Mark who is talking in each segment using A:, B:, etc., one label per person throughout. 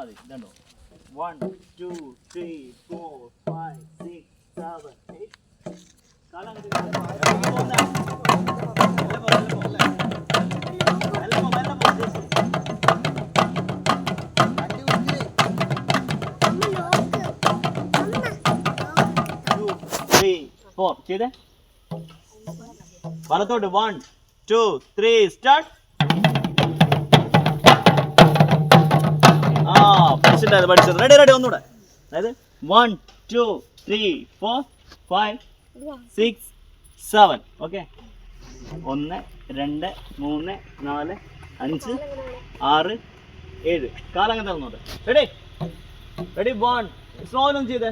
A: വെച്ചാൽ മതി ഇതുണ്ടോ one two three four five six seven eight കാലം four. ചെയ്തേ? വലത്തോട്ട്. വൺ ടു ത്രീ സ്റ്റാർട്ട് പഠിച്ചിട്ടുണ്ടായത് പഠിച്ചത്. റെഡി റെഡി ഒന്നുകൂടെ. അതായത് one two three four five six seven okay ഒന്ന് രണ്ട് മൂന്ന് നാല് അഞ്ച് ആറ് ഏഴ്. കാലങ്ങ തന്നോട്ടെ റെഡി റെഡി വൺ സ്ലോനും ചെയ്തേ.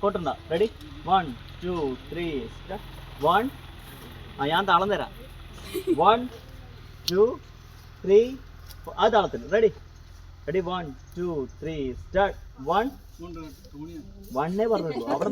A: കൊട്ടണ്ട ready one two three one ആ ഞാൻ താളം തരാം. വൺ ടു ത്രീ ആ താളത്തിൽ. Ready ready one two three start one വണ്ണേ പറഞ്ഞിട്ടുള്ളൂ. അവിടെ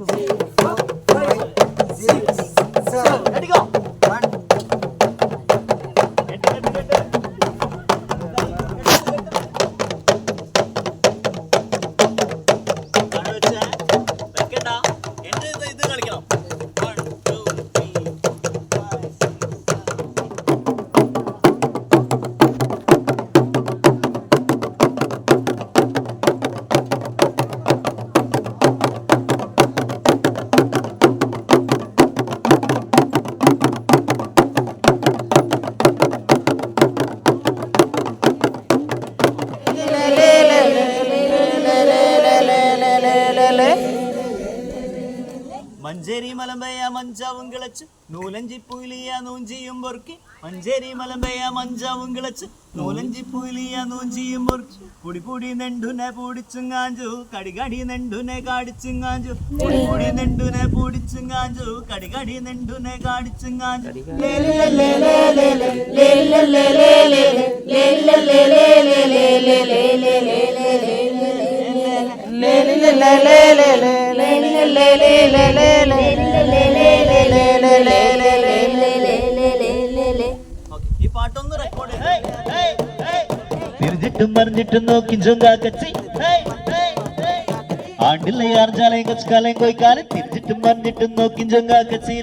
A: മഞ്ചേരി മലമ്പയ മഞ്ചാവും കിളച്ച് നൂലഞ്ചി പുലിയ നൂഞ്ചിയും പൊറുക്കി. മഞ്ചേരി മലമ്പയ മഞ്ചാവും കിളച്ച് നൂലഞ്ചി പുലിയ നൂഞ്ചിയും പൊറുക്കി. പൊടി പൊടി നെണ്ടുനെ പൂടിച്ചും കാഞ്ചു കടികടി കടി നെണ്ടുനെ കാടിച്ചും കാഞ്ചു. പൊടി പൊടി നെണ്ടുനെ പൂടിച്ചും കാഞ്ചു കടികടി കടി നെണ്ടുനെ കാടിച്ചും കാഞ്ചു. ലേ ലേ ലേ റെക്കോർഡ് തിരിഞ്ഞിട്ടും മറിഞ്ഞിട്ടും നോക്കി ചുങ്കാക്കച്ചി. ആണ്ടില്ല ആർജാലയും കൊച്ചുകാലയും കോയിക്കാലം. തിരിഞ്ഞിട്ടും മറിഞ്ഞിട്ടും നോക്കി ചൊങ്കാക്കച്ചി.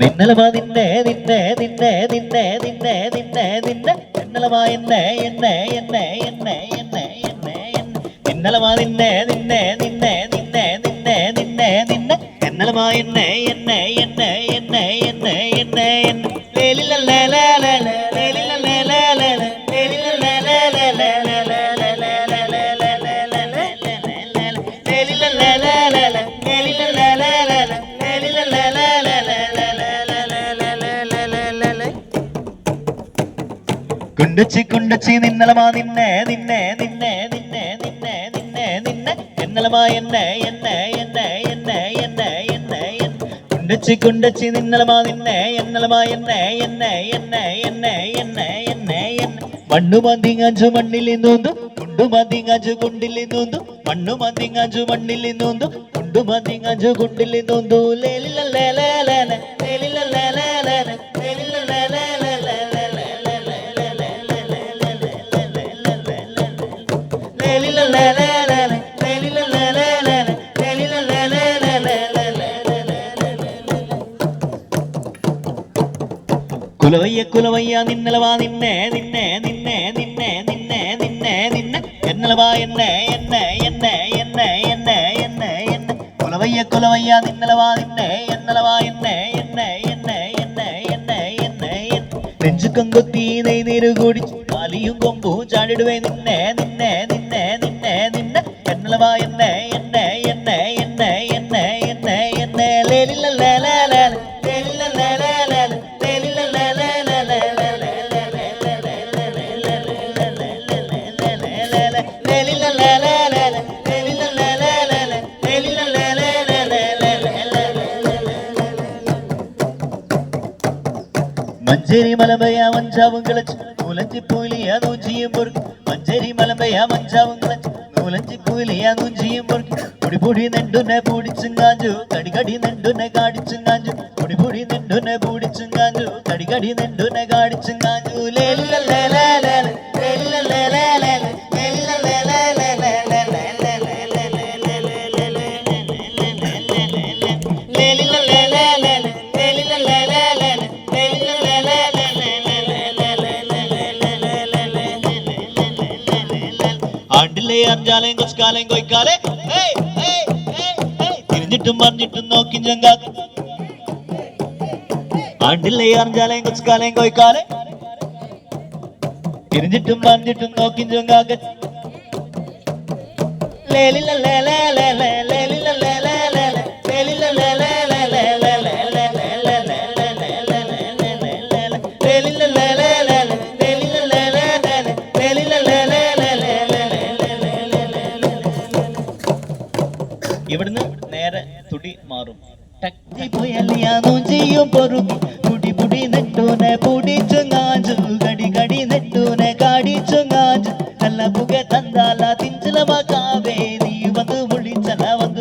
A: നിന്നലമാ നിന്നെ നിന്നെ നിന്നെ നിന്നെ നിന്നെ നിന്നെ നിന്നെ നിന്നലമാ എന്നെ എന്നെ എന്നെ എന്നെ എന്നെ എന്നെ നിന്നലമാ നിന്നെ നിന്നെ നിന്നെ നിന്നെ നിന്നെ നിന്നെ നിന്നെ എന്നലമാ എന്നെ എന്നെ എന്നെ എന്നെ എന്നെ എന്നെ എന്നെ ലേലില്ല കുണ്ടച്ചി കുണ്ടച്ചി നിന്നലമാ നിന്നെ നിന്നെ നിന്നെ നിന്നെ നിന്നെ നിന്നെ നിന്നെ എന്നലമാ എന്നെ എന്നെ എന്നെ എന്നെ എന്നെ എന്നെ കുണ്ടച്ചി കുണ്ടച്ചി നിന്നലമാ നിന്നെ എന്നലമാ എന്നെ എന്നെ എന്നെ എന്നെ എന്നെ എന്നെ എന്നെ മണ്ണു മന്തിങ്ങാഞ്ചു മണ്ണിൽ നിന്നോന്തു കുണ്ടു മന്തിങ്ങാഞ്ചു കുണ്ടിൽ നിന്നോന്തു മണ്ണു മന്തിങ്ങാഞ്ചു മണ്ണിൽ നിന്നോന്തു കുണ്ടു മന്തിങ്ങാഞ്ചു കുണ്ടിൽ നിന്നോന്തു ലേലില്ല ലേലേ ലേലില്ല ലേലേ ലേലേ കുലവയ്യ കുലവയ്യ നിന്നലവാ നിന്നെ നിന്നെ നിന്നെ നിന്നെ നിന്നെ നിന്നെ നിന്നെ എന്നലവാ എന്നെ എന്നെ എന്നെ എന്നെ എന്നെ എന്നെ എന്നെ കുലവയ്യ കുലവയ്യ നിന്നലവാ നിന്നെ എന്നലവാ എന്നെ എന്നെ എന്നെ എന്നെ എന്നെ എന്നെ നെഞ്ചുക്കം കൊത്തി നെയ്നീര് കൂടി കാലിയും കൊമ്പും ചാടിടുവേ നിന്നെ നിന്നെ നിന്നെ നിന്നെ നിന്നെ എന്നലവാ എന്നെ എന്നെ മഞ്ചേരി മലമ്പയ മഞ്ചാവും കിളച്ച് നൂലഞ്ചിപ്പൂലിയ നൂഞ്ചിയും പൊറുക്ക്. മഞ്ചേരി മലമ്പയ മഞ്ചാവും കിളച്ച് നൂലഞ്ചിപ്പൂലിയ നൂഞ്ചിയും പൊടി പൊടിപൊടി നെണ്ടുനെ പൂടിച്ചും കാഞ്ചു കടികടി നെണ്ടുനെ കാടിച്ചും കാഞ്ചു. പൊടിപൊടി നെണ്ടുനെ പൂടിച്ചും കാഞ്ചു കടികടി നെണ്ടുനെ കാടിച്ചും കാഞ്ചു. കൊയ്ക്കാലേ കൊയ്ക്കാലേ. തിരിഞ്ഞിട്ടും പറഞ്ഞിട്ടും നോക്കി ചങ്കാ ആണ്ടില്ലേ അറിഞ്ഞാലേം കൊച്ചുകാലേം കൊയ്ക്കാലേ. തിരിഞ്ഞിട്ടും പറഞ്ഞിട്ടും നോക്കി ചങ്കാക്ക് ലേലില്ല ലേലേ.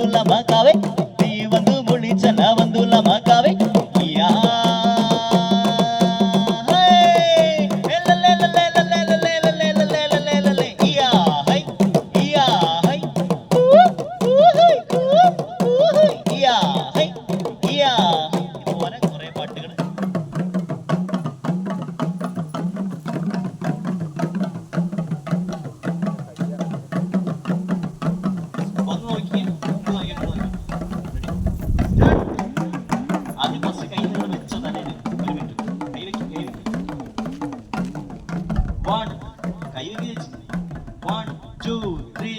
A: ಲಮಕವೇ വൺ ടു ത്രീ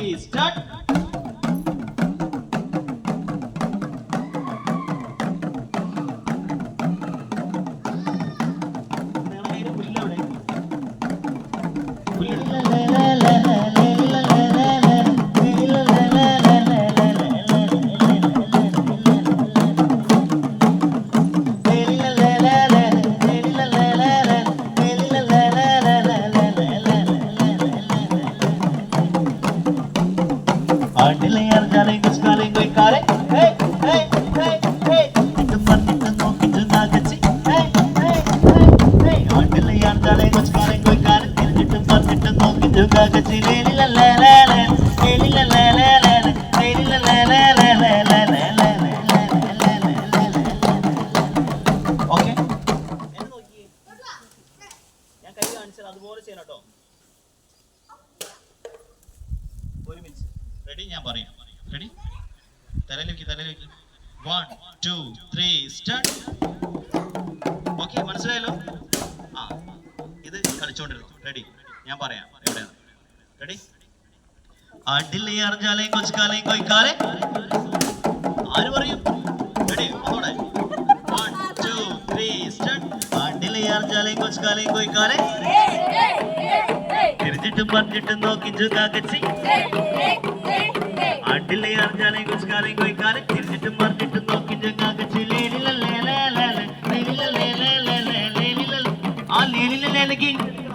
A: ഓക്കേ ഞാൻ കൈ കാണിച്ചാൽ അതുപോലെ ചെയ്യണം കേട്ടോ ഒരു മിനിറ്റ് റെഡി ഞാൻ പറയാം റെഡി തലയിലേക്ക് തലയിലേക്ക് one two three start okay മനസ്സിലായല്ലോ? ആ ഇത് കളിച്ചോണ്ടിരുന്നു. റെഡി ഞാൻ പറയാം എവിടെയാണ് റെഡി അടില്ലേ അറിഞ്ഞാലേ കൊച്ചുകാലേ കൊയ്ക്കാലെ ആര് പറയും റെഡി ഒന്നൂടെ വൺ ടു ത്രീ സ്റ്റാർട്ട് അടില്ലേ അറിഞ്ഞാലേ കൊച്ചുകാലേ കൊയ്ക്കാലേ തിരിഞ്ഞിട്ടും പറഞ്ഞിട്ടും നോക്കി ചുക്കാക്കച്ചി അടില്ലേ അറിഞ്ഞാലേ കൊച്ചുകാലേ കൊയ്ക്കാലെ തിരിഞ്ഞിട്ടും പറഞ്ഞിട്ടും നോക്കി ചുക്കാക്കച്ചി ലേലിലല്ലേ ലേലേ ലേലിലല്ലേ ലേലേ ലേലിലല്ലേ ആ ലേലിലല്ലേ ലേലിലല്ലേ